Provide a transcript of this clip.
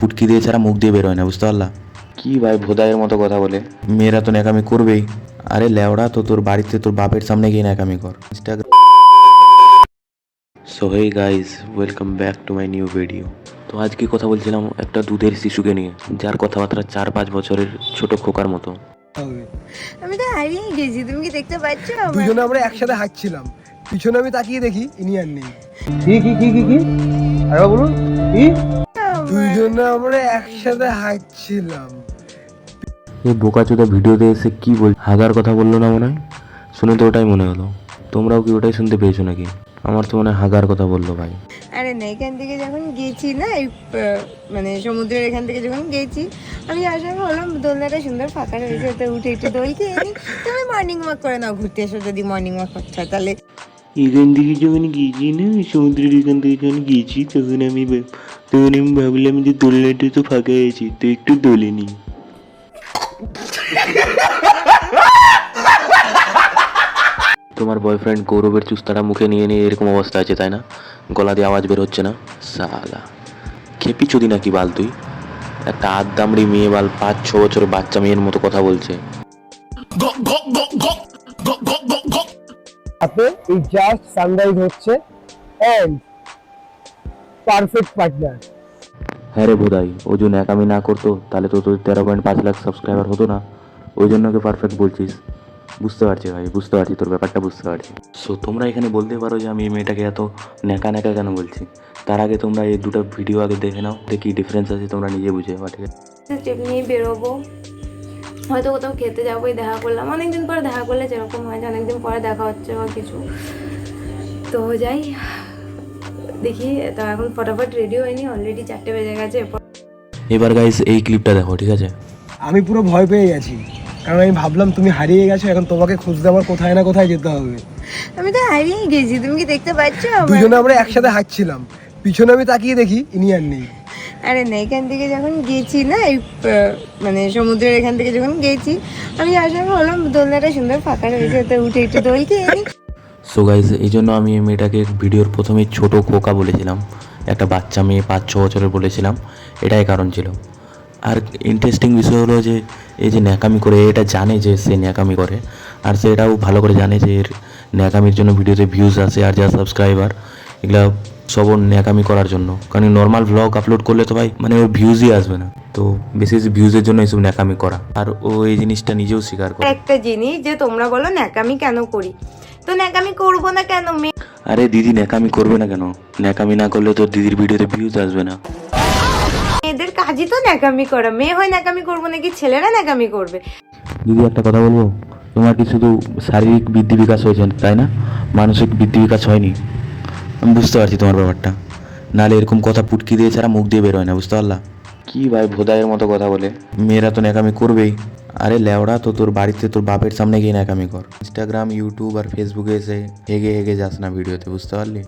পুটকি দিয়ে ছাড়া মুখ দিয়ে বেরোয় না বুঝতে পারলা? কি ভাই ভোদাইয়ের মতো কথা বলে। মেয়েরা তো ন্যাকামি করবেই। আরে ল্যাওড়া তো তোর বাড়িতে তোর বাপের সামনে গিয়ে ন্যাকামি কর। Instagram so hey guys welcome back to my new video তো আজকে কথা বলছিলাম? একটা দুধের শিশুকে নিয়ে যার কথাবার্তা চার পাঁচ বছরের ছোট খোকার মতো। আমি তো হারিয়ে গেছি তুমি কি দেখতে পাচ্ছ দুজনে আমরা একসাথে হাঁটছিলাম। পিছনে আমি তাকিয়ে দেখি ইনি আর নেই। কি কি কি কি কি? আরে বলুন কি? দুজনে আমরা একসাথে হাঁটছিলাম। এই বোকাচোদা ভিডিওতে এসে কি বল হাগার কথা বলল না মনে হয়? শুনে তো ওটাই মনে হলো। তোমরাও কি ওটাই শুনতে পেয়েছ নাকি? আমার তো মনে হয় হাগার কথা বলল ভাই। আরে না এখান থেকে যখন গেছি না এই মানে সমুদ্রের এখান থেকে যখন গেছি আমি আশা করলাম দোলনাটা সুন্দর ফাঁকা রয়েছে তো উঠে একটু দোল খেয়ে নিই। তুমি মর্নিং ওয়াক করে নাও ঘুরতে এসো যদি মর্নিং ওয়াক করতে হয় তাহলে। এখান থেকে যখন গিয়েছি না সমুদ্রের এখান থেকে যখন গিয়েছি তখন আমি তখন আমি ভাবলাম যে দোলনাটা তো ফাঁকা আছে তো একটু দোলে নি। তোমার বয়ফ্রেন্ড গৌরবের চুস্তাটা মুখে নিয়ে নিয়ে এরকম অবস্থা আছে তাই না? গলা দিয়ে আওয়াজ বের হচ্ছে না? সালা খেপি চুদি নাকি বাল তুই? একটা আদামড়ি মেয়ে বাল পাঁচ ছ বছরের বাচ্চা মেয়ের মতো কথা বলছে। এই জাস্ট সানরাইজ হচ্ছে। এন্ড পারফেক্ট পার্টনার হ্যাঁ রে বোধাই ও যদি ন্যাকামি না করতো তাহলে তো তোর তেরো পয়েন্ট পাঁচ লাখ সাবস্ক্রাইবার হতো না। ওই জন্য ওকে পারফেক্ট বলছিস। বুঝতে পারছি ভাই বুঝতে পারছি তোর ব্যাপারটা বুঝতে পারছি। সো তোমরা এখানে বলতে পারো যে আমি এই মেয়েটাকে এত ন্যাকা ন্যাকা কেন বলছি? তার আগে তোমরা এই দুটো ভিডিও আগে দেখে নাও দেখি ডিফারেন্স আছে তোমরা নিজে বুঝে যাবে ঠিক আছে? স্টেপ নিয়ে বেরোবো। হয়তো কোথাও খেতে যাব দেখা করলাম। অনেকদিন পরে দেখা করলে যেরকম হয় যে অনেকদিন পরে দেখা হচ্ছে বা কিছু। তো যাই দেখি তো এখন ফটাফট রেডি হয়নি অলরেডি চারটে বেজে গেছে এবার গাইস এই ক্লিপটা দেখো ঠিক আছে? আমি পুরো ভয় পেয়ে গেছি কারণ আমি ভাবলাম তুমি হারিয়ে গেছো এখন তোমাকে খুঁজতে আমার কোথায় না কোথায় যেতে হবে। আমি তো হারিয়ে গেছি তুমি কি দেখতে পাচ্ছ আমার? দুজনে আমরা একসাথে হাঁটছিলাম পিছনে আমি তাকিয়ে দেখি ইনি আর নেই। আরে না এখান থেকে যখন গেছি না এই মানে সমুদ্রের এখান থেকে যখন গেছি আমি আশা করলাম দোলনাটা সুন্দর ফাঁকা রয়েছে তো উঠে একটু দোল খেয়ে সো গাইজ এই জন্য আমি এই মেয়েটাকে ভিডিওর প্রথমেই ছোট খোকা বলেছিলাম। একটা বাচ্চা মেয়ে পাঁচ, ছ বছরের বলেছিলাম। এটাই কারণ ছিল। আর ইন্টারেস্টিং বিষয় হলো যে, এই যে ন্যাকামি করে, এটা জানে যে সে ন্যাকামি করে। আর সে এটাও ভালো করে জানে যে এর ন্যাকামির জন্য ভিডিওতে ভিউজ আসে আর যা সাবস্ক্রাইবার এগুলা সব ন্যাকামি করার জন্য। কারণ নর্মাল ব্লগ আপলোড করলে তো ভাই মানে ওর ভিউজই আসবে না। তো বেশি ভিউজের জন্য এইসব ন্যাকামি করা। আর ও এই জিনিসটা নিজেও স্বীকার করে। একটা জিনিস যে তোমরা বলো ন্যাকামি কেন করি? তো ন্যাকামি করব না কেন মেয়ে আরে দিদি ন্যাকামি করবে না কেন? ন্যাকামি না করলে তোর দিদির ভিডিওতে ভিউজ আসবে না। মেয়েদের কাজই তো ন্যাকামি করা। মেয়ে হয় ন্যাকামি করব নাকি ছেলেরা ন্যাকামি করবে? দিদি একটা কথা বলব? তোমার কি শুধু শারীরিক বৃদ্ধি বিকাশ হয়েছে তাই না? মানসিক বৃদ্ধি বিকাশ হয়নি। আমি বুঝতে পারছি তোমার ব্যাপারটা। নাহলে এরকম কথা পুটকি দিয়ে ছাড়া মুখ দিয়ে বেরোয় না বুঝতে পারলা? কি ভাই ভোদাইয়ের মতো কথা বলে। মেয়েরা তো ন্যাকামি করবেই। আরে লেওড়া তো তোর বাড়িতে তোর বাপের সামনে গিয়ে নাকামি কর। ইনস্টাগ্রাম ইউটিউব আর ফেসবুকে এসে হেগে হেগে যাস না ভিডিওতে, বুঝতে পারলি?